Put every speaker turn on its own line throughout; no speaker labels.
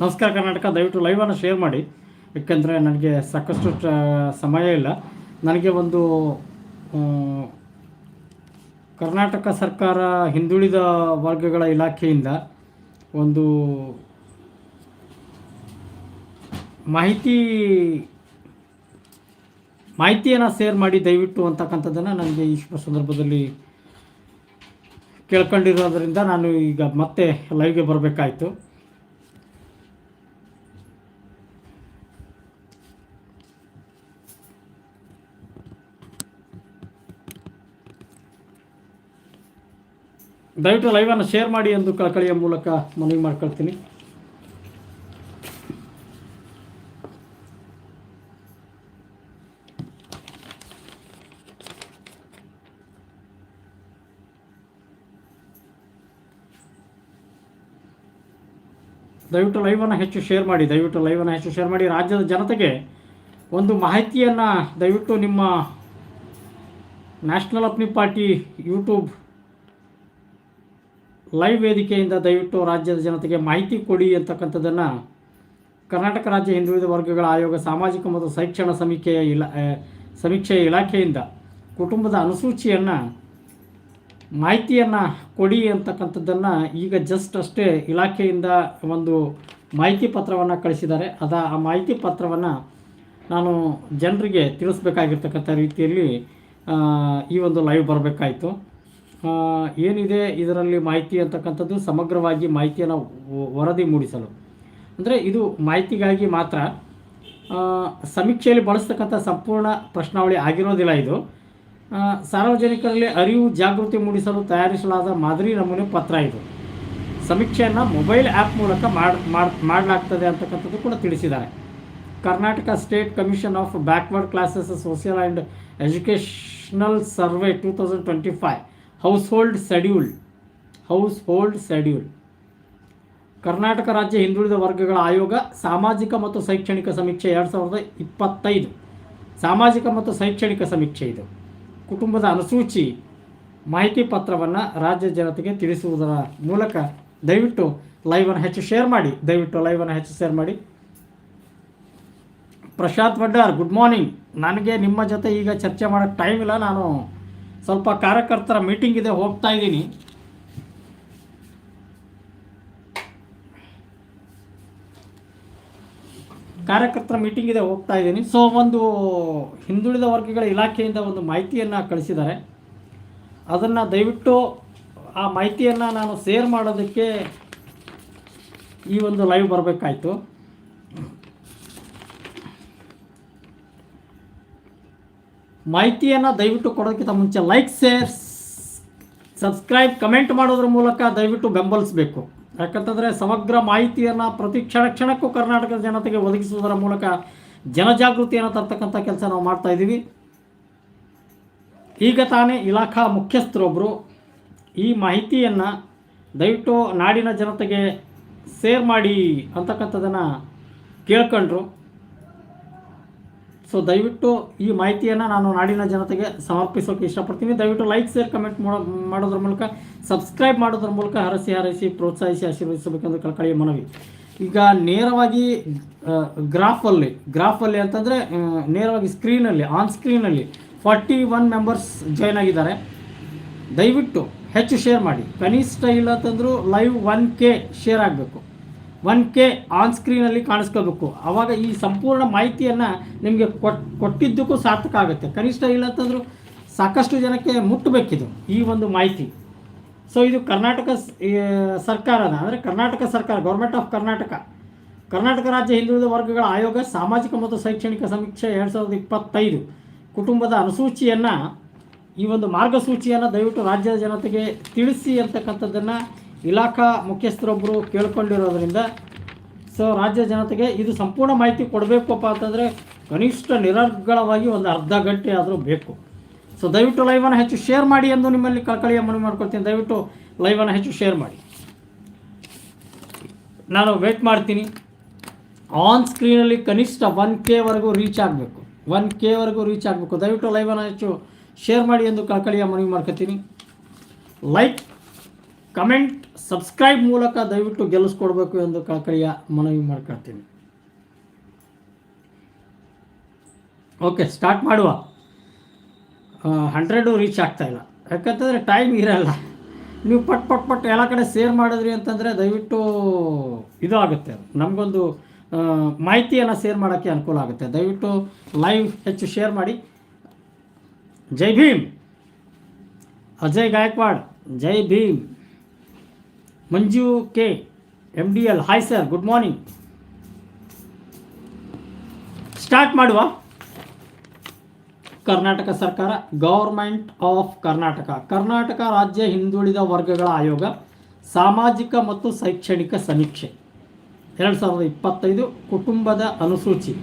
ನಮಸ್ಕಾರ ಕರ್ನಾಟಕ ದಯವಿಟ್ಟು ಲೈವನ್ನು ಶೇರ್ ಮಾಡಿ. ಏಕೆಂದರೆ ನನಗೆ ಸಾಕಷ್ಟು ಸಮಯ ಇಲ್ಲ. ನನಗೆ ಒಂದು ಕರ್ನಾಟಕ ಸರ್ಕಾರ ಹಿಂದುಳಿದ ವರ್ಗಗಳ ಇಲಾಖೆಯಿಂದ ಒಂದು ಮಾಹಿತಿ, ಮಾಹಿತಿಯನ್ನು ಶೇರ್ ಮಾಡಿ ದಯವಿಟ್ಟು ಅಂತಕ್ಕಂಥದ್ದನ್ನು ನನಗೆ ಈ ಸಂದರ್ಭದಲ್ಲಿ ಕೇಳ್ಕೊಂಡಿರೋದ್ರಿಂದ ನಾನು ಈಗ ಮತ್ತೆ ಲೈವ್ಗೆ ಬರಬೇಕಾಯಿತು. ದಯವಿಟ್ಟು ಲೈವನ್ನು ಶೇರ್ ಮಾಡಿ ಎಂದು ಕಳಕಳಿಯ ಮೂಲಕ ಮನವಿ ಮಾಡ್ಕೊಳ್ತೀನಿ. ದಯವಿಟ್ಟು ಲೈವನ್ನು ಹೆಚ್ಚು ಶೇರ್ ಮಾಡಿ, ದಯವಿಟ್ಟು ಲೈವನ್ನು ಹೆಚ್ಚು ಶೇರ್ ಮಾಡಿ. ರಾಜ್ಯದ ಜನತೆಗೆ ಒಂದು ಮಾಹಿತಿಯನ್ನು ದಯವಿಟ್ಟು ನಿಮ್ಮ national Apni party YouTube live ವೇದಿಕೆಯಿಂದ ದಯವಿಟ್ಟು ರಾಜ್ಯದ ಜನತೆಗೆ ಮಾಹಿತಿ ಕೊಡಿ ಅಂತಕ್ಕಂಥದ್ದನ್ನು ಕರ್ನಾಟಕ ರಾಜ್ಯ ಹಿಂದುಳಿದ ವರ್ಗಗಳ ಆಯೋಗ ಸಾಮಾಜಿಕ ಮತ್ತು ಶೈಕ್ಷಣ ಸಮೀಕ್ಷೆಯ ಇಲಾ ಸಮೀಕ್ಷೆಯ ಇಲಾಖೆಯಿಂದ ಕುಟುಂಬದ ಅನುಸೂಚಿಯನ್ನು, ಮಾಹಿತಿಯನ್ನು ಕೊಡಿ ಅಂತಕ್ಕಂಥದ್ದನ್ನು ಈಗ ಜಸ್ಟ್ ಅಷ್ಟೇ ಇಲಾಖೆಯಿಂದ ಒಂದು ಮಾಹಿತಿ ಪತ್ರವನ್ನು ಕಳಿಸಿದ್ದಾರೆ. ಅದ, ಆ ಮಾಹಿತಿ ಪತ್ರವನ್ನು ನಾನು ಜನರಿಗೆ ತಿಳಿಸ್ಬೇಕಾಗಿರ್ತಕ್ಕಂಥ ರೀತಿಯಲ್ಲಿ ಈ ಒಂದು ಲೈವ್ ಬರಬೇಕಾಯಿತು. ಏನಿದೆ ಇದರಲ್ಲಿ ಮಾಹಿತಿ ಅಂತಕ್ಕಂಥದ್ದು ಸಮಗ್ರವಾಗಿ ಮಾಹಿತಿಯನ್ನು ವರದಿ ಮೂಡಿಸಲು. ಅಂದರೆ ಇದು ಮಾಹಿತಿಗಾಗಿ ಮಾತ್ರ ಸಮೀಕ್ಷೆಯಲ್ಲಿ ಬಳಸ್ತಕ್ಕಂಥ ಸಂಪೂರ್ಣ ಪ್ರಶ್ನಾವಳಿ ಆಗಿರೋದಿಲ್ಲ ಇದು. ಸಾರ್ವಜನಿಕರಲ್ಲಿ ಅರಿವು ಜಾಗೃತಿ ಮೂಡಿಸಲು ತಯಾರಿಸಲಾದ ಮಾದರಿ ನಮೂನೆ ಪತ್ರ ಇದು. ಸಮೀಕ್ಷೆಯನ್ನು ಮೊಬೈಲ್ ಆ್ಯಪ್ ಮೂಲಕ ಮಾಡ್- ಮಾಡಲಾಗ್ತದೆ ಅಂತಕ್ಕಂಥದ್ದು ಕೂಡ ತಿಳಿಸಿದ್ದಾರೆ. Karnataka state commission of backward classes social and educational survey two thousand twenty five. Household schedule household schedule Karnataka ರಾಜ್ಯ ಹಿಂದುಳಿದ ವರ್ಗಗಳ ಆಯೋಗ ಸಾಮಾಜಿಕ ಮತ್ತು ಶೈಕ್ಷಣಿಕ ಸಮೀಕ್ಷೆ ಎರಡು ಸಾವಿರದ ಇಪ್ಪತ್ತೈದು. ಸಾಮಾಜಿಕ ಮತ್ತು ಶೈಕ್ಷಣಿಕ ಸಮೀಕ್ಷೆ ಇದು. ಕುಟುಂಬದ ಅನುಸೂಚಿ ಮಾಹಿತಿ ಪತ್ರವನ್ನು ರಾಜ್ಯ ಜನತೆಗೆ ತಿಳಿಸುವುದರ ಮೂಲಕ ದಯವಿಟ್ಟು ಲೈವನ್ನು ಹೆಚ್ಚು ಶೇರ್ ಮಾಡಿ. ದಯವಿಟ್ಟು ಲೈವನ್ನು ಹೆಚ್ಚು ಶೇರ್ ಮಾಡಿ. ಪ್ರಶಾಂತ್ ವಡ್ಡಾರ್ ಗುಡ್ ಮಾರ್ನಿಂಗ್ ನನಗೆ ನಿಮ್ಮ ಜೊತೆ ಈಗ ಚರ್ಚೆ ಮಾಡೋಕ್ಕೆ ಟೈಮ್ ಇಲ್ಲ. ನಾನು ಸ್ವಲ್ಪ ಕಾರ್ಯಕರ್ತರ ಮೀಟಿಂಗ್ ಇದೆ, ಹೋಗ್ತಾ ಇದ್ದೀನಿ. ಕಾರ್ಯಕರ್ತರ ಮೀಟಿಂಗ್ ಇದೆ, ಹೋಗ್ತಾ ಇದ್ದೀನಿ. ಸೊ ಒಂದು ಹಿಂದುಳಿದ ವರ್ಗಗಳ ಇಲಾಖೆಯಿಂದ ಒಂದು ಮಾಹಿತಿಯನ್ನು ಕಳಿಸಿದ್ದಾರೆ. ಅದನ್ನು ದಯವಿಟ್ಟು ಆ ಮಾಹಿತಿಯನ್ನು ನಾನು ಶೇರ್ ಮಾಡೋದಕ್ಕೆ ಈ ಒಂದು ಲೈವ್ ಬರಬೇಕಾಯಿತು. ಮಾಹಿತಿಯನ್ನು ದಯವಿಟ್ಟು ಕೊಡೋದಕ್ಕಿಂತ ಮುಂಚೆ ಲೈಕ್ ಶೇರ್ ಸಬ್ಸ್ಕ್ರೈಬ್ ಕಮೆಂಟ್ ಮಾಡೋದ್ರ ಮೂಲಕ ದಯವಿಟ್ಟು ಬೆಂಬಲಿಸಬೇಕು. ಯಾಕಂತಂದರೆ ಸಮಗ್ರ ಮಾಹಿತಿಯನ್ನು ಪ್ರತಿ ಕ್ಷಣ ಕ್ಷಣಕ್ಕೂ ಕರ್ನಾಟಕದ ಜನತೆಗೆ ಒದಗಿಸುವುದರ ಮೂಲಕ ಜನಜಾಗೃತಿಯನ್ನು ತರ್ತಕ್ಕಂಥ ಕೆಲಸ ನಾವು ಮಾಡ್ತಾ ಇದ್ದೀವಿ. ಈಗ ತಾನೇ ಇಲಾಖಾ ಮುಖ್ಯಸ್ಥರೊಬ್ಬರು ಈ ಮಾಹಿತಿಯನ್ನು ದಯವಿಟ್ಟು ನಾಡಿನ ಜನತೆಗೆ ಶೇರ್ ಮಾಡಿ ಅಂತಕ್ಕಂಥದ್ದನ್ನು ಕೇಳ್ಕೊಂಡ್ರು. ಸೊ ದಯವಿಟ್ಟು ಈ ಮಾಹಿತಿಯನ್ನು ನಾನು ನಾಡಿನ ಜನತೆಗೆ ಸಮರ್ಪಿಸೋಕೆ ಇಷ್ಟಪಡ್ತೀನಿ. ದಯವಿಟ್ಟು ಲೈಕ್ ಶೇರ್ ಕಮೆಂಟ್ ಮಾಡೋ, ಮಾಡೋದ್ರ ಮೂಲಕ ಸಬ್ಸ್ಕ್ರೈಬ್ ಮಾಡೋದ್ರ ಮೂಲಕ ಹರಸಿ ಹರಸಿ ಪ್ರೋತ್ಸಾಹಿಸಿ, ಆಶೀರ್ವದಿಸಬೇಕೆಂದು ಕಳಕಳಿಯ ಮನವಿ. ಈಗ ನೇರವಾಗಿ ಗ್ರಾಫಲ್ಲಿ ಗ್ರಾಫಲ್ಲಿ ಅಂತಂದರೆ ನೇರವಾಗಿ ಸ್ಕ್ರೀನಲ್ಲಿ ಆನ್ ಸ್ಕ್ರೀನಲ್ಲಿ ಫಾರ್ಟಿ ಒನ್ ಮೆಂಬರ್ಸ್ ಜಾಯ್ನ್ ಆಗಿದ್ದಾರೆ. ದಯವಿಟ್ಟು ಹೆಚ್ಚು ಶೇರ್ ಮಾಡಿ. ಕನಿಷ್ಠ ಇಲ್ಲ ಅಂತಂದರೂ ಲೈವ್ ಒನ್ ಕೆ ಶೇರ್ ಆಗಬೇಕು. ಒನ್ ಕೆ ಆನ್ ಸ್ಕ್ರೀನಲ್ಲಿ ಕಾಣಿಸ್ಕೋಬೇಕು. ಆವಾಗ ಈ ಸಂಪೂರ್ಣ ಮಾಹಿತಿಯನ್ನು ನಿಮಗೆ ಕೊಟ್, ಕೊಟ್ಟಿದ್ದಕ್ಕೂ ಸಾರ್ಥಕ ಆಗುತ್ತೆ. ಕನಿಷ್ಠ ಇಲ್ಲ ಅಂತಂದರೂ ಸಾಕಷ್ಟು ಜನಕ್ಕೆ ಮುಟ್ಟಬೇಕಿದು ಈ ಒಂದು ಮಾಹಿತಿ. ಸೊ ಇದು ಕರ್ನಾಟಕ ಸರ್ಕಾರದ ಅಂದರೆ ಕರ್ನಾಟಕ ಸರ್ಕಾರ ಗೌರ್ಮೆಂಟ್ ಆಫ್ ಕರ್ನಾಟಕ ಕರ್ನಾಟಕ ರಾಜ್ಯ ಹಿಂದುಳಿದ ವರ್ಗಗಳ ಆಯೋಗ ಸಾಮಾಜಿಕ ಮತ್ತು ಶೈಕ್ಷಣಿಕ ಸಮೀಕ್ಷೆ ಎರಡು ಸಾವಿರದ ಇಪ್ಪತ್ತೈದು. ಕುಟುಂಬದ ಅನುಸೂಚಿಯನ್ನು, ಈ ಒಂದು ಮಾರ್ಗಸೂಚಿಯನ್ನು ದಯವಿಟ್ಟು ರಾಜ್ಯದ ಜನತೆಗೆ ತಿಳಿಸಿ ಅಂತಕ್ಕಂಥದ್ದನ್ನು ಇಲಾಖಾ ಮುಖ್ಯಸ್ಥರೊಬ್ಬರು ಕೇಳ್ಕೊಂಡಿರೋದ್ರಿಂದ ಸೊ ರಾಜ್ಯ ಜನತೆಗೆ ಇದು ಸಂಪೂರ್ಣ ಮಾಹಿತಿ ಕೊಡಬೇಕಪ್ಪ ಅಂತಂದರೆ ಕನಿಷ್ಠ ನಿರರ್ಗಳವಾಗಿ ಒಂದು ಅರ್ಧ ಗಂಟೆ ಆದರೂ ಬೇಕು. ಸೊ ದಯವಿಟ್ಟು ಲೈವನ್ನು ಹೆಚ್ಚು ಶೇರ್ ಮಾಡಿ ಎಂದು ನಿಮ್ಮಲ್ಲಿ ಕಳಕಳಿಯ ಮನವಿ ಮಾಡ್ಕೊಳ್ತೀನಿ. ದಯವಿಟ್ಟು ಲೈವನ್ನು ಹೆಚ್ಚು ಶೇರ್ ಮಾಡಿ. ನಾನು ವೇಟ್ ಮಾಡ್ತೀನಿ. ಆನ್ ಸ್ಕ್ರೀನಲ್ಲಿ ಕನಿಷ್ಠ ಒನ್ ಕೆವರೆಗೂ ರೀಚ್ ಆಗಬೇಕು. ಒನ್ ಕೆವರೆಗೂ ರೀಚ್ ಆಗಬೇಕು. ದಯವಿಟ್ಟು ಲೈವನ್ನು ಹೆಚ್ಚು ಶೇರ್ ಮಾಡಿ ಎಂದು ಕಳಕಳಿಯ ಮನವಿ ಮಾಡ್ಕೊತೀನಿ ಲೈಕ್ ಕಮೆಂಟ್ ಸಬ್ಸ್ಕ್ರೈಬ್ ಮೂಲಕ ದಯವಿಟ್ಟು ಗೆಲ್ಲಿಸ್ಕೊಡ್ಬೇಕು ಎಂದು ಕಳಕಳಿಯ ಮನವಿ ಮಾಡ್ಕೊಳ್ತೀನಿ. ಓಕೆ, ಸ್ಟಾರ್ಟ್ ಮಾಡುವ. ಹಂಡ್ರೆಡು ರೀಚ್ ಆಗ್ತಾಯಿಲ್ಲ ಯಾಕಂತಂದರೆ ಟೈಮ್ ಇರಲ್ಲ. ನೀವು ಪಟ್ ಪಟ್ ಪಟ್ ಎಲ್ಲ ಕಡೆ ಶೇರ್ ಮಾಡಿದ್ರಿ ಅಂತಂದರೆ ದಯವಿಟ್ಟು ಇದು ಆಗುತ್ತೆ. ನಮಗೊಂದು ಮಾಹಿತಿಯನ್ನು ಶೇರ್ ಮಾಡೋಕ್ಕೆ ಅನುಕೂಲ ಆಗುತ್ತೆ. ದಯವಿಟ್ಟು ಲೈವ್ ಹೆಚ್ಚು ಶೇರ್ ಮಾಡಿ. Jai Bhim. Ajay Gaikwad, Jai Bhim. Manju K M D L hi sir good morning start ಮಾಡುವ. ಕರ್ನಾಟಕ ಸರ್ಕಾರ ಗೌರ್ಮೆಂಟ್ ಆಫ್ ಕರ್ನಾಟಕ. ಕರ್ನಾಟಕ ರಾಜ್ಯ ಹಿಂದುಳಿದ ವರ್ಗಗಳ ಆಯೋಗ, ಸಾಮಾಜಿಕ ಮತ್ತು ಶೈಕ್ಷಣಿಕ ಸಮೀಕ್ಷೆ. ಎರಡು ಸಾವಿರದ ಇಪ್ಪತ್ತೈದು ಕುಟುಂಬದ ಅನುಸೂಚಿ.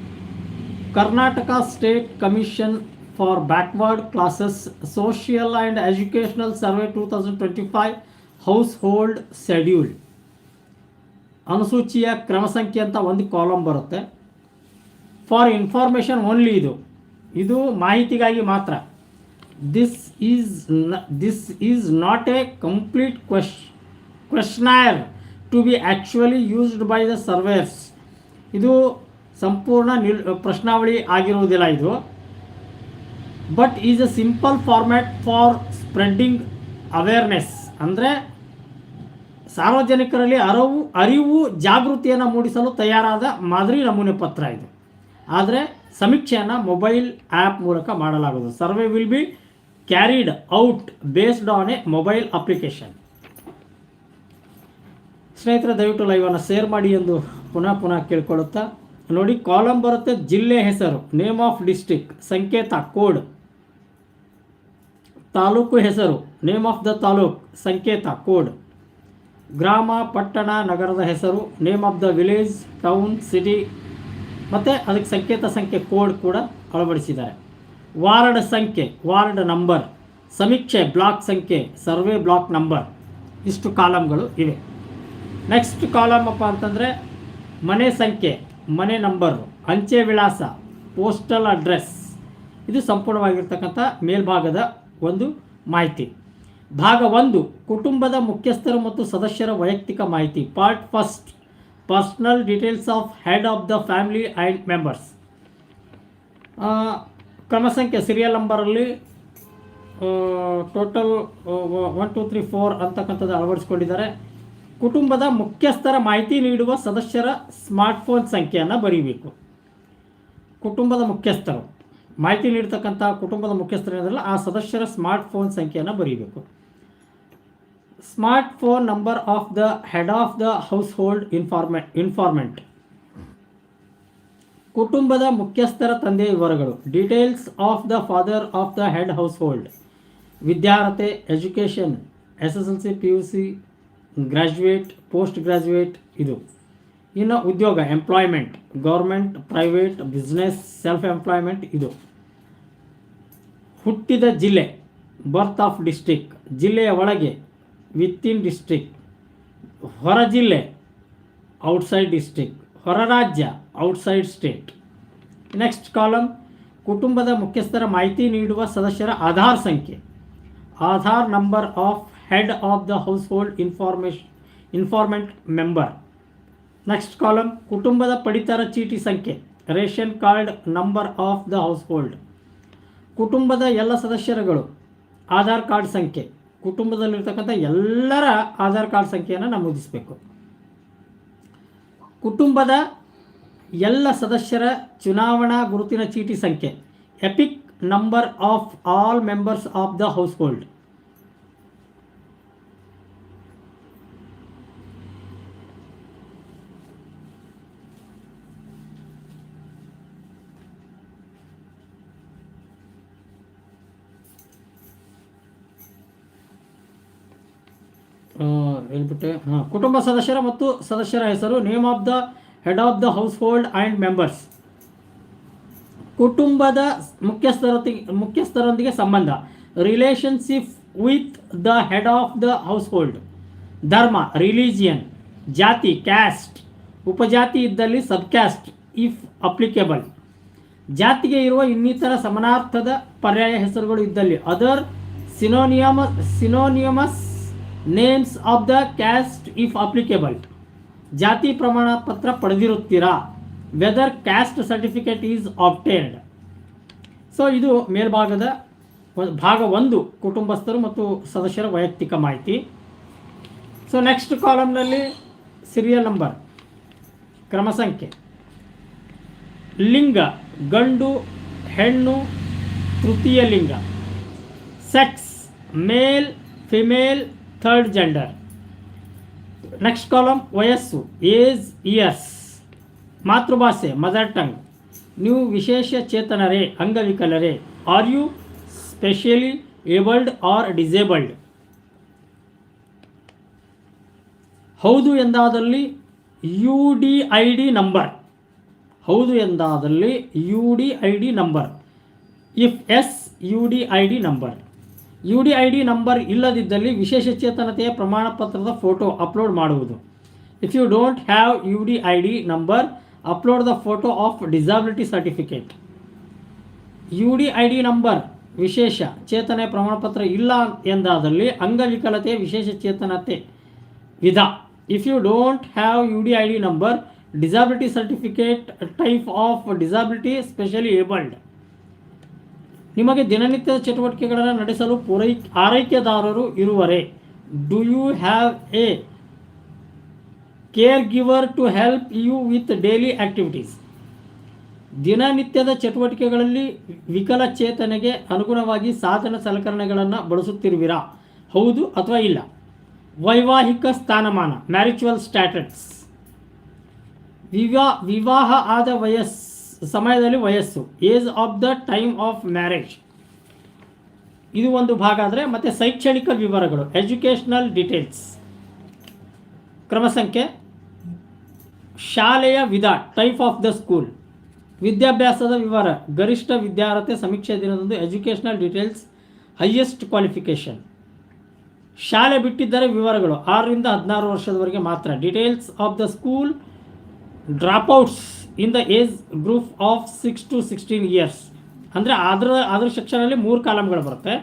Karnataka state commission for backward classes social and educational survey two thousand twenty five household schedule. ಅನುಸೂಚಿಯ ಕ್ರಮ ಸಂಖ್ಯೆ ಅಂತ ಒಂದು ಕಾಲಮ್ ಬರುತ್ತೆ. ಫಾರ್ ಇನ್ಫಾರ್ಮೇಷನ್ ಓನ್ಲಿ ಇದು. ಇದು ಮಾಹಿತಿಗಾಗಿ ಮಾತ್ರ. This is this is not a complete ಕ್ವೆಶ್ questionnaire to be actually used by the surveyors ಇದು ಸಂಪೂರ್ಣ ನಿಲ್, ಪ್ರಶ್ನಾವಳಿ ಆಗಿರುವುದಿಲ್ಲ ಇದು. But is a simple format for spreading awareness ಅಂದರೆ ಸಾರ್ವಜನಿಕರಲ್ಲಿ ಅರಿವು ಅರಿವು, ಜಾಗೃತಿಯನ್ನು ಮೂಡಿಸಲು ತಯಾರಾದ ಮಾದರಿ ನಮೂನೆ ಪತ್ರ ಇದು. ಆದರೆ ಸಮೀಕ್ಷೆಯನ್ನು ಮೊಬೈಲ್ ಆ್ಯಪ್ ಮೂಲಕ ಮಾಡಲಾಗುವುದು. Survey will be carried out based on a mobile application. ಸ್ನೇಹಿತರೆ, ದಯವಿಟ್ಟು ಲೈವನ್ನು ಶೇರ್ ಮಾಡಿ ಎಂದು ಪುನಃ ಪುನಃ ಕೇಳ್ಕೊಳ್ಳುತ್ತಾ, ನೋಡಿ ಕಾಲಮ್ ಬರುತ್ತೆ ಜಿಲ್ಲೆ ಹೆಸರು ನೇಮ್ ಆಫ್ ಡಿಸ್ಟಿಕ್ ಸಂಕೇತ ಕೋಡ್ ತಾಲೂಕು ಹೆಸರು ನೇಮ್ ಆಫ್ ದ ತಾಲೂಕ್, ಸಂಕೇತ ಕೋಡ್ ಗ್ರಾಮ, ಪಟ್ಟಣ, ನಗರದ ಹೆಸರು name of the village town city ಮತ್ತು ಅದಕ್ಕೆ ಸಂಕೇತ ಸಂಖ್ಯೆ ಕೋಡ್ ಕೂಡ ಅಳವಡಿಸಿದ್ದಾರೆ. ವಾರ್ಡ್ ಸಂಖ್ಯೆ, ವಾರ್ಡ್ ನಂಬರ್ ಸಮೀಕ್ಷೆ ಬ್ಲಾಕ್ ಸಂಖ್ಯೆ ಸರ್ವೆ ಬ್ಲಾಕ್ ನಂಬರ್ ಇಷ್ಟು ಕಾಲಮ್ಗಳು ಇವೆ. ನೆಕ್ಸ್ಟ್ ಕಾಲಮ್ ಅಪ್ಪ ಅಂತಂದರೆ ಮನೆ ಸಂಖ್ಯೆ, ಮನೆ ನಂಬರು ಅಂಚೆ ವಿಳಾಸ ಪೋಸ್ಟಲ್ ಅಡ್ರೆಸ್ ಇದು ಸಂಪೂರ್ಣವಾಗಿರ್ತಕ್ಕಂಥ ಮೇಲ್ಭಾಗದ ಒಂದು ಮಾಹಿತಿ. ಭಾಗ ಒಂದು, ಕುಟುಂಬದ ಮುಖ್ಯಸ್ಥರು ಮತ್ತು ಸದಸ್ಯರ ವೈಯಕ್ತಿಕ ಮಾಹಿತಿ. Part first, personal details of head of the family and members. ಕ್ರಮ ಸಂಖ್ಯೆ, serial ನಂಬರಲ್ಲಿ total one, two, three, four ಅಂತಕ್ಕಂಥದ್ದು ಅಳವಡಿಸ್ಕೊಂಡಿದ್ದಾರೆ. ಕುಟುಂಬದ ಮುಖ್ಯಸ್ಥರ ಮಾಹಿತಿ ನೀಡುವ ಸದಸ್ಯರ ಸ್ಮಾರ್ಟ್ಫೋನ್ ಸಂಖ್ಯೆಯನ್ನು ಬರೀಬೇಕು. ಕುಟುಂಬದ ಮುಖ್ಯಸ್ಥರು. ಮಾಹಿತಿ ನೀಡ್ತಕ್ಕಂಥ ಕುಟುಂಬದ ಮುಖ್ಯಸ್ಥರೇನಲ್ಲ ಆ ಸದಸ್ಯರ ಸ್ಮಾರ್ಟ್ಫೋನ್ ಸಂಖ್ಯೆಯನ್ನು ಬರೀಬೇಕು. Smart phone number of the head of the household ಇನ್ಫಾರ್ಮೆ, informant. ಕುಟುಂಬದ ಮುಖ್ಯಸ್ಥರ ತಂದೆಯ ವಿವರಗಳು. Details of the father of the head household ವಿದ್ಯಾರ್ಹತೆ, education S S L C P U C, graduate post graduate ಇದು. ಇನ್ನು ಉದ್ಯೋಗ, employment, government, private, business self employment ಇದು. ಹುಟ್ಟಿದ ಜಿಲ್ಲೆ, ಬರ್ತ್ ಆಫ್ ಡಿಸ್ಟಿಕ್ ಜಿಲ್ಲೆಯ ಒಳಗೆ ವಿತ್ತಿನ್ ಡಿಸ್ಟ್ರಿಕ್ ಹೊರ ಜಿಲ್ಲೆ ಔಟ್ಸೈಡ್ ಡಿಸ್ಟ್ರಿಕ್ ಹೊರ ರಾಜ್ಯ ಔಟ್ಸೈಡ್ ಸ್ಟೇಟ್ ನೆಕ್ಸ್ಟ್ ಕಾಲಮ್ ಕುಟುಂಬದ ಮುಖ್ಯಸ್ಥರ ಮಾಹಿತಿ ನೀಡುವ ಸದಸ್ಯರ ಆಧಾರ್ ಸಂಖ್ಯೆ. Aadhaar number of head of the household information informant member next column ಕುಟುಂಬದ ಪಡಿತರ ಚೀಟಿ ಸಂಖ್ಯೆ, ration card number of the household ಕುಟುಂಬದ ಎಲ್ಲ ಸದಸ್ಯರುಗಳು, ಆಧಾರ್ ಕಾರ್ಡ್ ಸಂಖ್ಯೆ. ಕುಟುಂಬದಲ್ಲಿರ್ತಕ್ಕಂಥ ಎಲ್ಲರ ಆಧಾರ್ ಕಾರ್ಡ್ ಸಂಖ್ಯೆಯನ್ನು ನಮೂದಿಸಬೇಕು ಕುಟುಂಬದ ಎಲ್ಲ ಸದಸ್ಯರ ಚುನಾವಣಾ ಗುರುತಿನ ಚೀಟಿ ಸಂಖ್ಯೆ EPIC number of all members of the household ಹೇಳ್ಬಿಟ್ಟೆ. ಹಾಂ, ಕುಟುಂಬ ಸದಸ್ಯರ ಮತ್ತು ಸದಸ್ಯರ ಹೆಸರು name of the head of the household and members ಕುಟುಂಬದ ಮುಖ್ಯಸ್ಥರ ಮುಖ್ಯಸ್ಥರೊಂದಿಗೆ ಸಂಬಂಧ. Relationship with the head of the household ಧರ್ಮ ರಿಲಿಜಿಯನ್ ಜಾತಿ ಕ್ಯಾಸ್ಟ್ ಉಪಜಾತಿ ಇದ್ದಲ್ಲಿ ಸಬ್ ಕ್ಯಾಸ್ಟ್ ಇಫ್ ಅಪ್ಲಿಕೇಬಲ್ ಜಾತಿಗೆ ಇರುವ ಇನ್ನಿತರ ಸಮಾನಾರ್ಥದ ಪರ್ಯಾಯ ಹೆಸರುಗಳು ಇದ್ದಲ್ಲಿ other synonym synonyms names of the caste if applicable ಜಾತಿ ಪ್ರಮಾಣ ಪತ್ರ ಪಡೆದಿರುತ್ತೀರಾ? Whether caste certificate is obtained so ಇದು ಮೇಲ್ಭಾಗದ ಭಾಗ ಒಂದು, ಕುಟುಂಬಸ್ಥರು ಮತ್ತು ಸದಸ್ಯರ ವೈಯಕ್ತಿಕ ಮಾಹಿತಿ. ಸೊ ನೆಕ್ಸ್ಟ್ ಕಾಲಮ್ನಲ್ಲಿ ಸಿರಿಯಲ್ ನಂಬರ್ ಕ್ರಮ ಸಂಖ್ಯೆ. ಲಿಂಗ, ಗಂಡು, ಹೆಣ್ಣು, ತೃತೀಯ ಲಿಂಗ. Sex male female third gender next column ವಯಸ್ಸು ಏಜ್ ಇಯರ್ಸ್ ಮಾತೃಭಾಷೆ ಮದರ್ ಟಂಗ್ ನೀವು ವಿಶೇಷ ಚೇತನರೇ, ಅಂಗವಿಕಲರೇ. Are you specially abled or disabled ಹೌದು ಎಂದಾದಲ್ಲಿ U D I D number ಹೌದು ಎಂದಾದಲ್ಲಿ U D I D number if yes U D I D number U D I D number ಇಲ್ಲದಿದ್ದಲ್ಲಿ ವಿಶೇಷ ಚೇತನತೆಯ ಪ್ರಮಾಣ ಪತ್ರದ ಫೋಟೋ ಅಪ್ಲೋಡ್ ಮಾಡುವುದು. If you don't have U D I D number upload the photo of disability certificate U D I D number ವಿಶೇಷ ಚೇತನೆ ಪ್ರಮಾಣಪತ್ರ ಇಲ್ಲ ಎಂದಾದಲ್ಲಿ ಅಂಗವಿಕಲತೆ ವಿಶೇಷ ಚೇತನತೆ ವಿಧ. If you don't have U D I D number disability certificate type of disability specially abled ನಿಮಗೆ ದಿನನಿತ್ಯದ ಚಟುವಟಿಕೆಗಳನ್ನು ನಡೆಸಲು ಪೂರೈ, ಆರೈಕೆದಾರರು ಇರುವರೆ? Do you have a care giver to help you with daily activities ದಿನನಿತ್ಯದ ಚಟುವಟಿಕೆಗಳಲ್ಲಿ ವಿಕಲಚೇತನೆಗೆ ಅನುಗುಣವಾಗಿ ಸಾಧನ ಸಲಕರಣೆಗಳನ್ನು ಬಳಸುತ್ತಿರುವಿರಾ? ಹೌದು ಅಥವಾ ಇಲ್ಲ? ವೈವಾಹಿಕ ಸ್ಥಾನಮಾನ ಮ್ಯಾರಿಚುವಲ್ ಸ್ಟ್ಯಾಟಸ್ ವಿವಾ, ವಿವಾಹ ಆದ ವಯಸ್ ಸಮಯದಲ್ಲಿ ವಯಸ್ಸು, age of the time of marriage. ಇದು ಒಂದು ಭಾಗ ಆದರೆ ಮತ್ತು ಶೈಕ್ಷಣಿಕ ವಿವರಗಳು, ಎಜುಕೇಷನಲ್ ಡೀಟೇಲ್ಸ್. ಕ್ರಮ ಸಂಖ್ಯೆ ಶಾಲೆಯ ವಿಧ, ಟೈಪ್ ಆಫ್ ದ ಸ್ಕೂಲ್. ವಿದ್ಯಾಭ್ಯಾಸದ ವಿವರ, ಗರಿಷ್ಠ ವಿದ್ಯಾರ್ಹತೆ ಸಮೀಕ್ಷೆ ದಿನದಂದು ಎಜುಕೇಷನಲ್ ಡೀಟೇಲ್ಸ್ ಹೈಯೆಸ್ಟ್ ಕ್ವಾಲಿಫಿಕೇಷನ್ ಶಾಲೆ ಬಿಟ್ಟಿದ್ದರೆ ವಿವರಗಳು, ಆರರಿಂದ ಹದಿನಾರು ವರ್ಷದವರೆಗೆ ಮಾತ್ರ. Details of the school, dropouts. In the age group of six to sixteen years ಅಂದರೆ ಅದರ ಅದರ ಶಿಕ್ಷಣದಲ್ಲಿ ಮೂರು ಕಾಲಮ್ಗಳು ಬರುತ್ತೆ.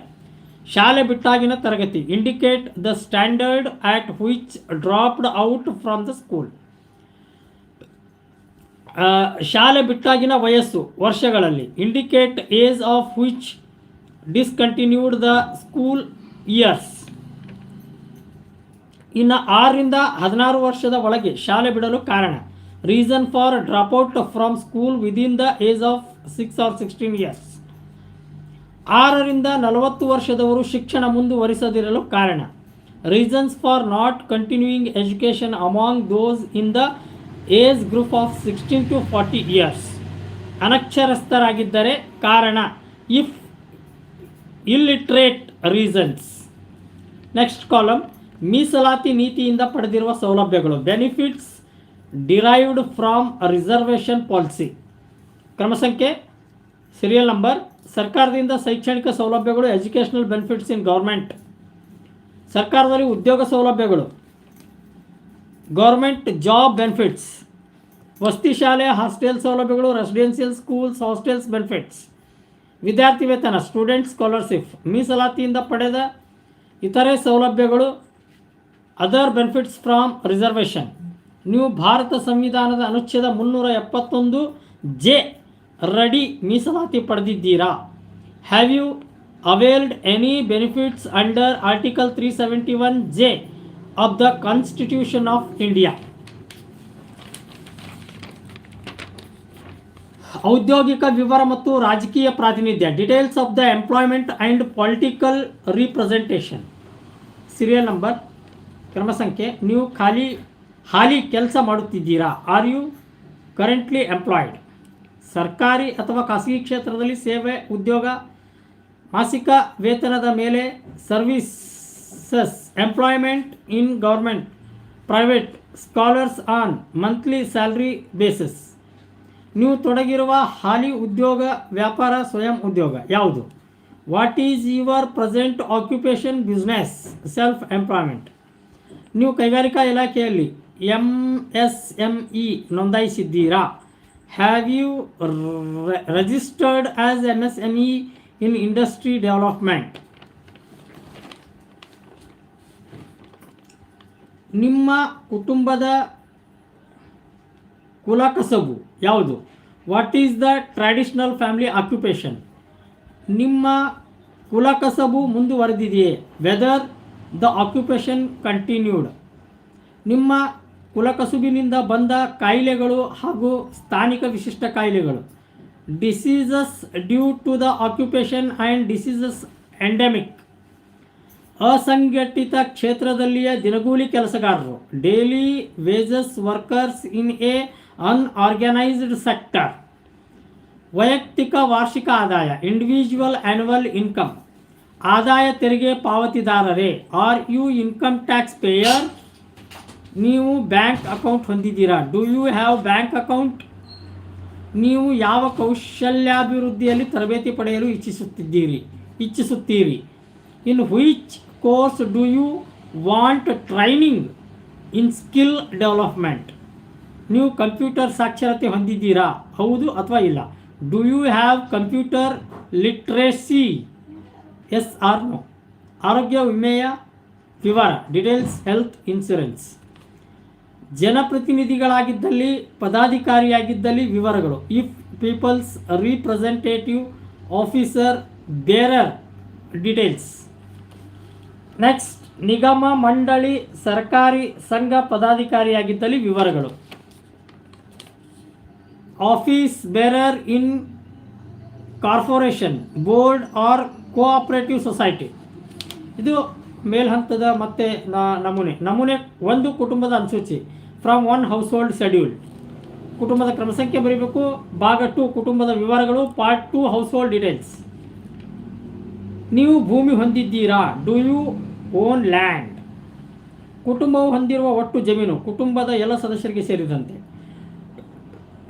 ಶಾಲೆ ಬಿಟ್ಟಾಗಿನ ತರಗತಿ. Indicate the standard at which dropped out from the school ಶಾಲೆ ಬಿಟ್ಟಾಗಿನ ವಯಸ್ಸು ವರ್ಷಗಳಲ್ಲಿ. Indicate age of which discontinued the school years ಇನ್ನು ಆರರಿಂದ ಹದಿನಾರು ವರ್ಷದ ಒಳಗೆ ಶಾಲೆ ಬಿಡಲು ಕಾರಣ. Reason for dropout from school within the age of six or sixteen years ಆರರಿಂದ ನಲವತ್ತು ವರ್ಷದವರು ಶಿಕ್ಷಣ ಮುಂದುವರಿಸದಿರಲು ಕಾರಣ. Reasons for not continuing education among those in the age group of sixteen to forty years ಅನಕ್ಷರಸ್ಥರಾಗಿದ್ದರೆ ಕಾರಣ. If illiterate reasons next column ಮೀಸಲಾತಿ ನೀತಿಯಿಂದ ಪಡೆದಿರುವ ಸೌಲಭ್ಯಗಳು. Benefits derived from reservation policy ಕ್ರಮ ಸಂಖ್ಯೆ ಸೀರಿಯಲ್ ನಂಬರ್ ಸರ್ಕಾರದಿಂದ ಶೈಕ್ಷಣಿಕ ಸೌಲಭ್ಯಗಳು ಎಜುಕೇಷನಲ್ ಬೆನಿಫಿಟ್ಸ್ ಇನ್ ಗೌರ್ಮೆಂಟ್ ಸರ್ಕಾರದಲ್ಲಿ ಉದ್ಯೋಗ ಸೌಲಭ್ಯಗಳು. ಗೌರ್ಮೆಂಟ್ ಜಾಬ್ ಬೆನಿಫಿಟ್ಸ್ ವಸತಿ, ಶಾಲೆ ಹಾಸ್ಟೆಲ್ ಸೌಲಭ್ಯಗಳು ರೆಸಿಡೆನ್ಷಿಯಲ್ ಸ್ಕೂಲ್ಸ್ ಹಾಸ್ಟೆಲ್ಸ್ ಬೆನಿಫಿಟ್ಸ್ ವಿದ್ಯಾರ್ಥಿ ವೇತನ ಸ್ಟೂಡೆಂಟ್ ಸ್ಕಾಲರ್ಶಿಪ್ ಮೀಸಲಾತಿಯಿಂದ ಪಡೆದ ಇತರೆ ಸೌಲಭ್ಯಗಳು ಅದರ್ ಬೆನಿಫಿಟ್ಸ್ ಫ್ರಾಮ್ ರಿಸರ್ವೇಷನ್ ನೀವು ಭಾರತ ಸಂವಿಧಾನದ ಅನುಚ್ಛೇದ ಮುನ್ನೂರ ಎಪ್ಪತ್ತೊಂದು ಜೆ ರಡಿ ಮೀಸಲಾತಿ ಪಡೆದಿದ್ದೀರಾ? Have you availed any benefits under article three seventy one J of the constitution of India ಔದ್ಯೋಗಿಕ ವಿವರ ಮತ್ತು ರಾಜಕೀಯ ಪ್ರಾತಿನಿಧ್ಯ details of the employment and political representation serial number ಕ್ರಮ ಸಂಖ್ಯೆ ನೀವು ಖಾಲಿ ಹಾಲಿ ಕೆಲಸ ಮಾಡುತ್ತಿದ್ದೀರಾ? ಆರ್ ಯು ಕರೆಂಟ್ಲಿ ಎಂಪ್ಲಾಯ್ಡ್ ಸರ್ಕಾರಿ ಅಥವಾ ಖಾಸಗಿ ಕ್ಷೇತ್ರದಲ್ಲಿ ಸೇವೆ, ಉದ್ಯೋಗ, ಮಾಸಿಕ ವೇತನದ ಮೇಲೆ services employment in government private scholars on monthly salary basis ನೀವು ತೊಡಗಿರುವ ಹಾಲಿ ಉದ್ಯೋಗ, ವ್ಯಾಪಾರ, ಸ್ವಯಂ ಉದ್ಯೋಗ ಯಾವುದು? What is your present occupation business self employment ನೀವು ಕೈಗಾರಿಕಾ ಇಲಾಖೆಯಲ್ಲಿ M S M E ನೋಂದಾಯಿಸಿದ್ದೀರಾ? Have you registered as M S M E in industry development ನಿಮ್ಮ ಕುಟುಂಬದ ಕುಲಕಸಬು ಯಾವುದು? What is the traditional family occupation ನಿಮ್ಮ ಕುಲಕಸಬು ಮುಂದುವರೆದಿದೆಯೇ? ವೆದರ್ ದ ಆಕ್ಯುಪೇಷನ್ ಕಂಟಿನ್ಯೂಡ್ ನಿಮ್ಮ ಕುಲಕಸುಬಿನಿಂದ ಬಂದ ಕಾಯಿಲೆಗಳು ಹಾಗೂ ಸ್ಥಾನಿಕ ವಿಶಿಷ್ಟ ಕಾಯಿಲೆಗಳು. Diseases due to the occupation and diseases endemic. ಅಸಂಘಟಿತ ಕ್ಷೇತ್ರದಲ್ಲಿಯ ದಿನಗೂಲಿ ಕೆಲಸಗಾರರು. Daily wages workers in a unorganised sector. ವೈಯಕ್ತಿಕ ವಾರ್ಷಿಕ ಆದಾಯ, ಇಂಡಿವಿಜುವಲ್ ಆ್ಯನ್ಯುವಲ್ ಇನ್ಕಮ್. ಆದಾಯ ತೆರಿಗೆ ಪಾವತಿದಾರರೇ, are you income tax payer ನೀವು ಬ್ಯಾಂಕ್ ಅಕೌಂಟ್ ಹೊಂದಿದ್ದೀರಾ? Do you have bank account ನೀವು ಯಾವ ಕೌಶಲ್ಯಾಭಿವೃದ್ಧಿಯಲ್ಲಿ ತರಬೇತಿ ಪಡೆಯಲು ಇಚ್ಛಿಸುತ್ತಿದ್ದೀರಿ? ಇಚ್ಛಿಸುತ್ತೀರಿ. In which course do you want training in skill development ನೀವು ಕಂಪ್ಯೂಟರ್ ಸಾಕ್ಷರತೆ ಹೊಂದಿದ್ದೀರಾ? ಹೌದು ಅಥವಾ ಇಲ್ಲ? Do you have computer literacy yes or no ಆರೋಗ್ಯ ವಿಮೆಯ ವಿವರ ಡಿಟೇಲ್ಸ್ ಹೆಲ್ತ್ ಇನ್ಶೂರೆನ್ಸ್ ಜನಪ್ರತಿನಿಧಿಗಳಾಗಿದ್ದಲ್ಲಿ, ಪದಾಧಿಕಾರಿಯಾಗಿದ್ದಲ್ಲಿ ವಿವರಗಳು. If people's representative officer bearer details. Next, ನಿಗಮ ಮಂಡಳಿ ಸರ್ಕಾರಿ ಸಂಘ ಪದಾಧಿಕಾರಿಯಾಗಿದ್ದಲ್ಲಿ ವಿವರಗಳು. Office bearer in corporation, board or cooperative society. ಇದು ಮೇಲ್ಹಂತದ ಮತ್ತೆ ನಮೂನೆ. ನಮೂನೆ ಒಂದು ಕುಟುಂಬದ ಅನುಸೂಚಿ. From one household schedule ಕುಟುಂಬದ ಕ್ರಮಸಂಖ್ಯೆ ಬರೀಬೇಕು. ಭಾಗ ಟು ಕುಟುಂಬದ ವಿವರಗಳು part two household details ನೀವು ಭೂಮಿ ಹೊಂದಿದ್ದೀರಾ? ಡು ಯು ಓನ್ ಲ್ಯಾಂಡ್ ಕುಟುಂಬವು ಹೊಂದಿರುವ ಒಟ್ಟು ಜಮೀನು, ಕುಟುಂಬದ ಎಲ್ಲ ಸದಸ್ಯರಿಗೆ ಸೇರಿದಂತೆ.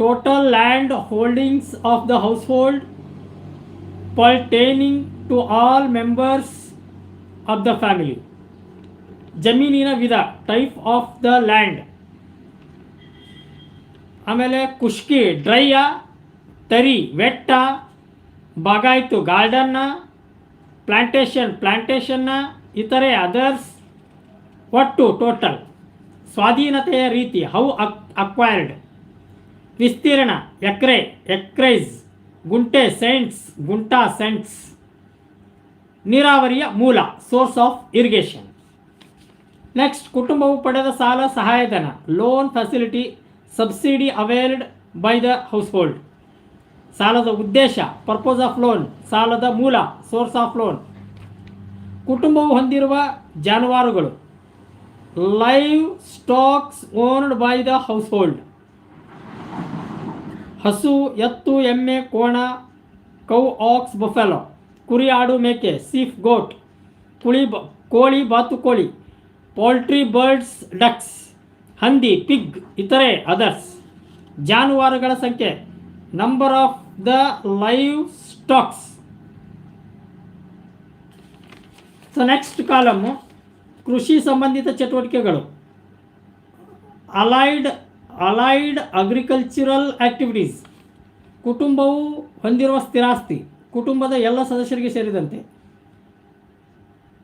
Total land holdings of the household pertaining to all members of the family ಜಮೀನಿನ ವಿಧ ಟೈಪ್ ಆಫ್ ದ ಲ್ಯಾಂಡ್ ಆಮೇಲೆ ಕುಷ್ಕಿ, ಡ್ರೈಯ, ತರಿ, ವೆಟ್ಟ, ಬಾಗಾಯ್ತು, ಗಾರ್ಡನ್ನ ಪ್ಲಾಂಟೇಶನ್ ಪ್ಲಾಂಟೇಶನ್ನ ಇತರೆ ಅದರ್ಸ್, ಒಟ್ಟು ಟೋಟಲ್. ಸ್ವಾಧೀನತೆಯ ರೀತಿ, ಹೌ ಅಕ್ವೈರ್ಡ್. ವಿಸ್ತೀರ್ಣ, ಎಕ್ರೆ, ಎಕ್ರೈಸ್, ಗುಂಟೆ, ಸೆಂಟ್ಸ್, ಗುಂಟಾ, ಸೆಂಟ್ಸ್. ನೀರಾವರಿಯ ಮೂಲ, ಸೋರ್ಸ್ ಆಫ್ ಇರಿಗೇಷನ್ ನೆಕ್ಸ್ಟ್, ಕುಟುಂಬವು ಪಡೆದ ಸಾಲ, ಸಹಾಯಧನ, loan, facility subsidy availed by the household ಸಾಲದ ಉದ್ದೇಶ ಪರ್ಪೋಸ್ ಆಫ್ ಲೋನ್ ಸಾಲದ ಮೂಲ ಸೋರ್ಸ್ ಆಫ್ ಲೋನ್ ಕುಟುಂಬವು ಹೊಂದಿರುವ ಜಾನುವಾರುಗಳು. Livestocks owned by the household ಹಸು, ಎತ್ತು, ಎಮ್ಮೆ, ಕೋಣ ಕೌ ಆಕ್ಸ್ ಬಫೆಲೋ ಕುರಿ, ಆಡು, ಮೇಕೆ ಸೀಫ್ ಗೋಟ್ ಕುಳಿ, ಬ, ಕೋಳಿ, ಬಾತುಕೋಳಿ. ಪೋಲ್ಟ್ರಿ ಬರ್ಡ್ಸ್ ಡಕ್ಸ್ ಹಂದಿ ಪಿಗ್ ಇತರೆ ಅದರ್ಸ್ ಜಾನುವಾರುಗಳ ಸಂಖ್ಯೆ. Number of the livestocks so next column ಕೃಷಿ ಸಂಬಂಧಿತ ಚಟುವಟಿಕೆಗಳು. ಅಲೈಡ್ ಅಲೈಡ್ ಅಗ್ರಿಕಲ್ಚರಲ್ ಆಕ್ಟಿವಿಟೀಸ್ ಕುಟುಂಬವು ಹೊಂದಿರುವ ಸ್ಥಿರಾಸ್ತಿ. ಕುಟುಂಬದ ಎಲ್ಲ ಸದಸ್ಯರಿಗೆ ಸೇರಿದಂತೆ.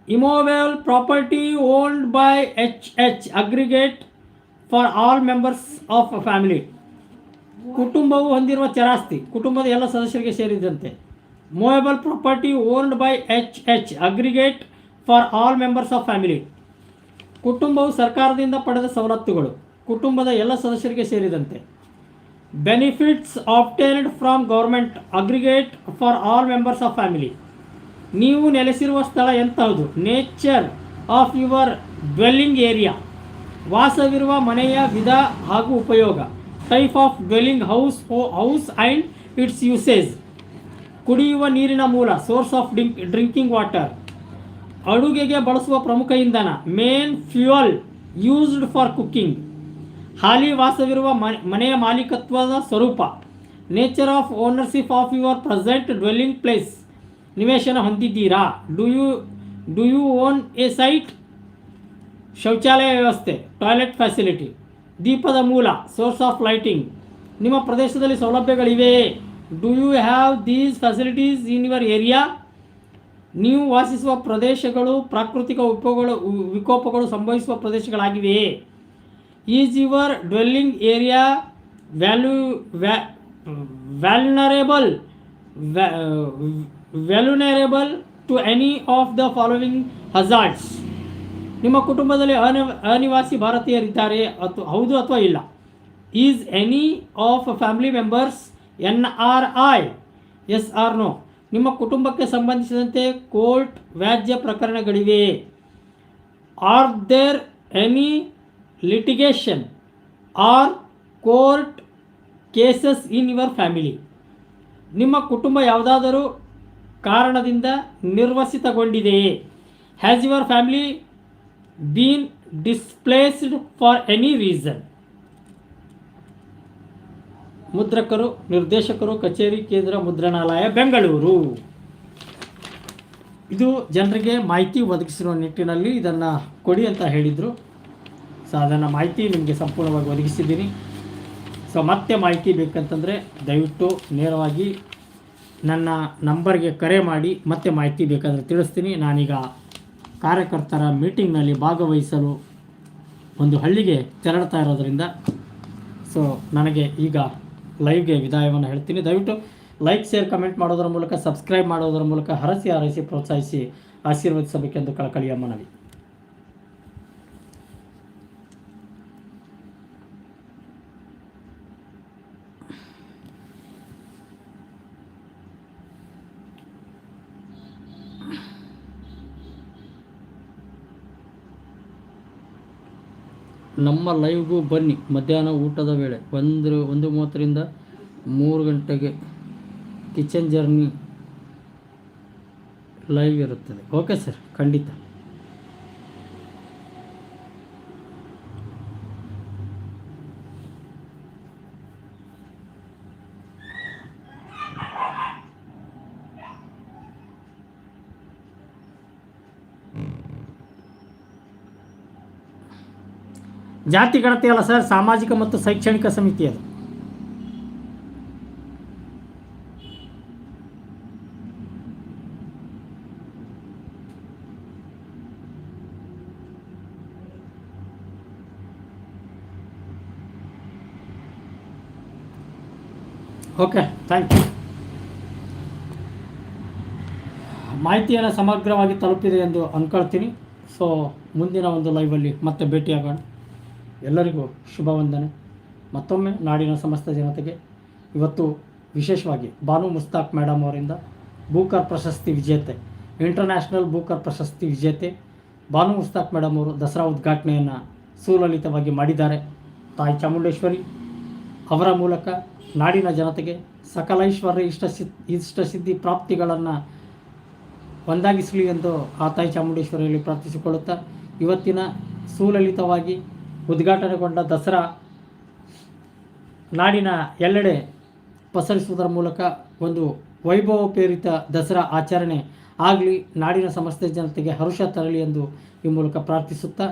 Immovable property owned by H H aggregate for all members of a family ಕುಟುಂಬವು ಹೊಂದಿರುವ ಚರಾಸ್ತಿ, ಕುಟುಂಬದ ಎಲ್ಲ ಸದಸ್ಯರಿಗೆ ಸೇರಿದಂತೆ. Movable property owned by H H aggregate for all members of family ಕುಟುಂಬವು ಸರ್ಕಾರದಿಂದ ಪಡೆದ ಸವಲತ್ತುಗಳು, ಕುಟುಂಬದ ಎಲ್ಲ ಸದಸ್ಯರಿಗೆ ಸೇರಿದಂತೆ. Benefits obtained from government aggregate for all members of family ನೀವು ನೆಲೆಸಿರುವ ಸ್ಥಳ ಎಂತಹದು? Nature of your dwelling area ವಾಸವಿರುವ ಮನೆಯ ವಿಧ ಹಾಗೂ ಉಪಯೋಗ. Type of dwelling house house and its usage ಕುಡಿಯುವ ನೀರಿನ ಮೂಲ source of drink drinking water ಅಡುಗೆಗೆ ಬಳಸುವ ಪ್ರಮುಖ ಇಂಧನ main fuel used for cooking ಹಾಲಿ ವಾಸವಿರುವ ಮನೆಯ ಮಾಲೀಕತ್ವದ ಸ್ವರೂಪ. Nature of ownership of your present dwelling place ನಿವೇಶನ ಹೊಂದಿದ್ದೀರಾ? Do you do you own a site ಶೌಚಾಲಯ ವ್ಯವಸ್ಥೆ, ಟಾಯ್ಲೆಟ್ ಫೆಸಿಲಿಟಿ ದೀಪದ ಮೂಲ, ಸೋರ್ಸ್ ಆಫ್ ಲೈಟಿಂಗ್. ನಿಮ್ಮ ಪ್ರದೇಶದಲ್ಲಿ ಸೌಲಭ್ಯಗಳಿವೆಯೇ? Do you have these facilities in your area ನೀವು ವಾಸಿಸುವ ಪ್ರದೇಶಗಳು, ಪ್ರಾಕೃತಿಕ ಉಪಗಳು ವಿಕೋಪಗಳು ಸಂಭವಿಸುವ ಪ್ರದೇಶಗಳಾಗಿವೆಯೇ? Is your dwelling area value vulnerable vulnerable to any of the following hazards ನಿಮ್ಮ ಕುಟುಂಬದಲ್ಲಿ ಅನ, ಅನಿವಾಸಿ ಭಾರತೀಯರಿದ್ದಾರೆ ಅಥವಾ, ಹೌದು ಅಥವಾ ಇಲ್ಲ? Is any of family members N R I S or no ನಿಮ್ಮ ಕುಟುಂಬಕ್ಕೆ ಸಂಬಂಧಿಸಿದಂತೆ ಕೋರ್ಟ್ ವ್ಯಾಜ್ಯ ಪ್ರಕರಣಗಳಿವೆ. Are there any litigation or court cases in your family ನಿಮ್ಮ ಕುಟುಂಬ ಯಾವುದಾದರೂ ಕಾರಣದಿಂದ ನಿರ್ವಸಿತಗೊಂಡಿದೆಯೇ? Has your family been displaced for any reason. ಮುದ್ರಕರು, ನಿರ್ದೇಶಕರು, ಕಚೇರಿ, ಕೇಂದ್ರ, ಮುದ್ರಣಾಲಯ, ಬೆಂಗಳೂರು. ಇದು ಜನರಿಗೆ ಮಾಹಿತಿ ಒದಗಿಸಿರುವ ನಿಟ್ಟಿನಲ್ಲಿ ಇದನ್ನು ಕೊಡಿ ಅಂತ ಹೇಳಿದರು. ಸೊ ಅದನ್ನು ಮಾಹಿತಿ ನಿಮಗೆ ಸಂಪೂರ್ಣವಾಗಿ ಒದಗಿಸಿದ್ದೀನಿ. ಸೊ ಮತ್ತೆ ಮಾಹಿತಿ ಬೇಕಂತಂದರೆ ದಯವಿಟ್ಟು ನೇರವಾಗಿ ನನ್ನ ನಂಬರ್ಗೆ ಕರೆ ಮಾಡಿ ಮತ್ತೆ ಮಾಹಿತಿ ಬೇಕಾದರೆ ತಿಳಿಸ್ತೀನಿ. ನಾನೀಗ ಕಾರ್ಯಕರ್ತರ ಮೀಟಿಂಗ್ನಲ್ಲಿ ಭಾಗವಹಿಸಲು ಒಂದು ಹಳ್ಳಿಗೆ ತೆರಳ್ತಾ ಇರೋದರಿಂದ ಸೊ ನನಗೆ ಈಗ ಲೈವ್ಗೆ ವಿದಾಯವನ್ನು ಹೇಳ್ತೀನಿ. ದಯವಿಟ್ಟು ಲೈಕ್, ಶೇರ್, ಕಮೆಂಟ್ ಮಾಡೋದರ ಮೂಲಕ, ಸಬ್ಸ್ಕ್ರೈಬ್ ಮಾಡೋದರ ಮೂಲಕ ಹರಸಿ ಹಾರೈಸಿ ಪ್ರೋತ್ಸಾಹಿಸಿ ಆಶೀರ್ವದಿಸಬೇಕೆಂದು ಕಳಕಳಿಯ ಮನವಿ ನಮ್ಮ ಲೈವ್ಗೂ ಬನ್ನಿ ಮಧ್ಯಾಹ್ನ ಊಟದ ವೇಳೆ. ಒಂದು ಒಂದು ಮೂವತ್ತರಿಂದ ಮೂರು ಗಂಟೆಗೆ ಕಿಚನ್ ಜರ್ನಿ ಲೈವ್ ಇರುತ್ತದೆ. ಓಕೆ ಸರ್ ಖಂಡಿತ. ಜಾತಿ ಗಣತಿ ಅಲ್ಲ ಸರ್, ಸಾಮಾಜಿಕ ಮತ್ತು ಶೈಕ್ಷಣಿಕ ಸಮಿತಿ ಅದು. ಓಕೆ ಥ್ಯಾಂಕ್ ಯು ಮಾಹಿತಿಯನ್ನು ಸಮಗ್ರವಾಗಿ ತಲುಪಿದೆ ಎಂದು ಅಂದ್ಕೊಳ್ತೀನಿ ಸೊ ಮುಂದಿನ ಒಂದು ಲೈವಲ್ಲಿ ಮತ್ತೆ ಭೇಟಿಯಾಗೋಣ. ಎಲ್ಲರಿಗೂ ಶುಭ ವಂದನೆ. ಮತ್ತೊಮ್ಮೆ ನಾಡಿನ ಸಮಸ್ತ ಜನತೆಗೆ ಇವತ್ತು ವಿಶೇಷವಾಗಿ ಬಾನು ಮುಸ್ತಾಕ್ ಮೇಡಮ್ ಅವರಿಂದ ಬೂಕರ್ ಪ್ರಶಸ್ತಿ ವಿಜೇತೆ, ಇಂಟರ್ನ್ಯಾಷನಲ್ ಬೂಕರ್ ಪ್ರಶಸ್ತಿ ವಿಜೇತೆ ಬಾನು ಮುಸ್ತಾಕ್ ಮೇಡಮ್ ಅವರು ದಸರಾ ಉದ್ಘಾಟನೆಯನ್ನು ಸುಲಲಿತವಾಗಿ ಮಾಡಿದ್ದಾರೆ. ತಾಯಿ ಚಾಮುಂಡೇಶ್ವರಿ ಅವರ ಮೂಲಕ ನಾಡಿನ ಜನತೆಗೆ ಸಕಲೈಶ್ವರ್ಯ ಇಷ್ಟ ಇಷ್ಟಸಿದ್ಧಿ ಪ್ರಾಪ್ತಿಗಳನ್ನು ಒಂದಾಗಿಸಲಿ ಎಂದು ಆ ತಾಯಿ ಚಾಮುಂಡೇಶ್ವರಿಯಲ್ಲಿ ಪ್ರಾರ್ಥಿಸಿಕೊಳ್ಳುತ್ತಾ, ಇವತ್ತಿನ ಸುಲಲಿತವಾಗಿ ಉದ್ಘಾಟನೆಗೊಂಡ ದಸರಾ ನಾಡಿನ ಎಲ್ಲೆಡೆ ಪಸರಿಸುವುದರ ಮೂಲಕ ಒಂದು ವೈಭವೋಪೇರಿತ ದಸರಾ ಆಚರಣೆ ಆಗಲಿ, ನಾಡಿನ ಸಮಸ್ತ ಜನತೆಗೆ ಹರುಷ ತರಲಿ ಎಂದು ಈ ಮೂಲಕ ಪ್ರಾರ್ಥಿಸುತ್ತಾ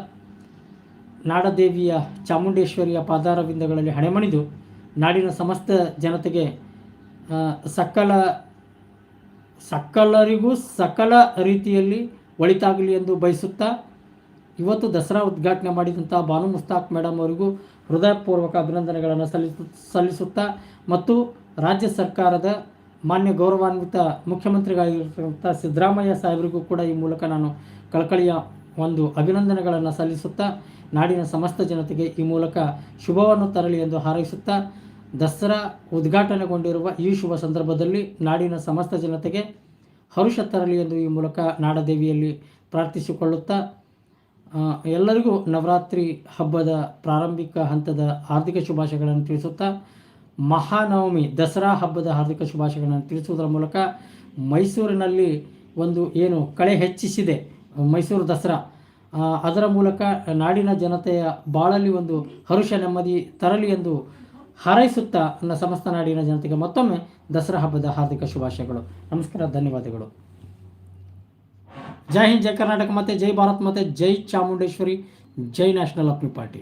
ನಾಡದೇವಿಯ ಚಾಮುಂಡೇಶ್ವರಿಯ ಪಾದಾರವಿಂದಗಳಲ್ಲಿ ಹಣೆಮಣಿದು ನಾಡಿನ ಸಮಸ್ತ ಜನತೆಗೆ ಸಕಲ, ಸಕಲರಿಗೂ ಸಕಲ ರೀತಿಯಲ್ಲಿ ಒಳಿತಾಗಲಿ ಎಂದು ಬಯಸುತ್ತಾ ಇವತ್ತು ದಸರಾ ಉದ್ಘಾಟನೆ ಮಾಡಿದಂಥ ಬಾನು ಮುಸ್ತಾಕ್ ಮೇಡಮ್ ಅವರಿಗೂ ಹೃದಯಪೂರ್ವಕ ಅಭಿನಂದನೆಗಳನ್ನು ಸಲ್ಲಿಸು, ಸಲ್ಲಿಸುತ್ತಾ ಮತ್ತು ರಾಜ್ಯ ಸರ್ಕಾರದ ಮಾನ್ಯ ಗೌರವಾನ್ವಿತ ಮುಖ್ಯಮಂತ್ರಿಗಳಾಗಿರ್ತಕ್ಕಂಥ ಸಿದ್ದರಾಮಯ್ಯ ಸಾಹೇಬರಿಗೂ ಕೂಡ ಈ ಮೂಲಕ ನಾನು ಕಳಕಳಿಯ ಒಂದು ಅಭಿನಂದನೆಗಳನ್ನು ಸಲ್ಲಿಸುತ್ತಾ, ನಾಡಿನ ಸಮಸ್ತ ಜನತೆಗೆ ಈ ಮೂಲಕ ಶುಭವನ್ನು ತರಲಿ ಎಂದು ಹಾರೈಸುತ್ತಾ, ದಸರಾ ಉದ್ಘಾಟನೆಗೊಂಡಿರುವ ಈ ಶುಭ ಸಂದರ್ಭದಲ್ಲಿ ನಾಡಿನ ಸಮಸ್ತ ಜನತೆಗೆ ಹರುಷ ತರಲಿ ಎಂದು ಈ ಮೂಲಕ ನಾಡದೇವಿಯಲ್ಲಿ ಪ್ರಾರ್ಥಿಸಿಕೊಳ್ಳುತ್ತಾ ಎಲ್ಲರಿಗೂ ನವರಾತ್ರಿ ಹಬ್ಬದ ಪ್ರಾರಂಭಿಕ ಹಂತದ ಹಾರ್ದಿಕ ಶುಭಾಶಯಗಳನ್ನು ತಿಳಿಸುತ್ತಾ, ಮಹಾನವಮಿ, ದಸರಾ ಹಬ್ಬದ ಹಾರ್ದಿಕ ಶುಭಾಶಯಗಳನ್ನು ತಿಳಿಸುವುದರ ಮೂಲಕ ಮೈಸೂರಿನಲ್ಲಿ ಒಂದು ಏನು ಕಳೆ ಹೆಚ್ಚಿಸಿದೆ, ಮೈಸೂರು ದಸರಾ. ಅದರ ಮೂಲಕ ನಾಡಿನ ಜನತೆಯ ಬಾಳಲ್ಲಿ ಒಂದು ಹರುಷ ನೆಮ್ಮದಿ ತರಲಿ ಎಂದು ಹಾರೈಸುತ್ತಾ ನನ್ನ ಸಮಸ್ತ ನಾಡಿನ ಜನತೆಗೆ ಮತ್ತೊಮ್ಮೆ ದಸರಾ ಹಬ್ಬದ ಹಾರ್ದಿಕ ಶುಭಾಶಯಗಳು. ನಮಸ್ಕಾರ, ಧನ್ಯವಾದಗಳು. ಜೈ ಹಿಂದ್ ಜೈ ಕರ್ನಾಟಕ ಮತ್ತು ಜೈ ಭಾರತ್ ಮತ್ತು ಜೈ ಚಾಮುಂಡೇಶ್ವರಿ ಜೈ ನ್ಯಾಷನಲ್ ಅಪ್ನಿ ಪಾರ್ಟಿ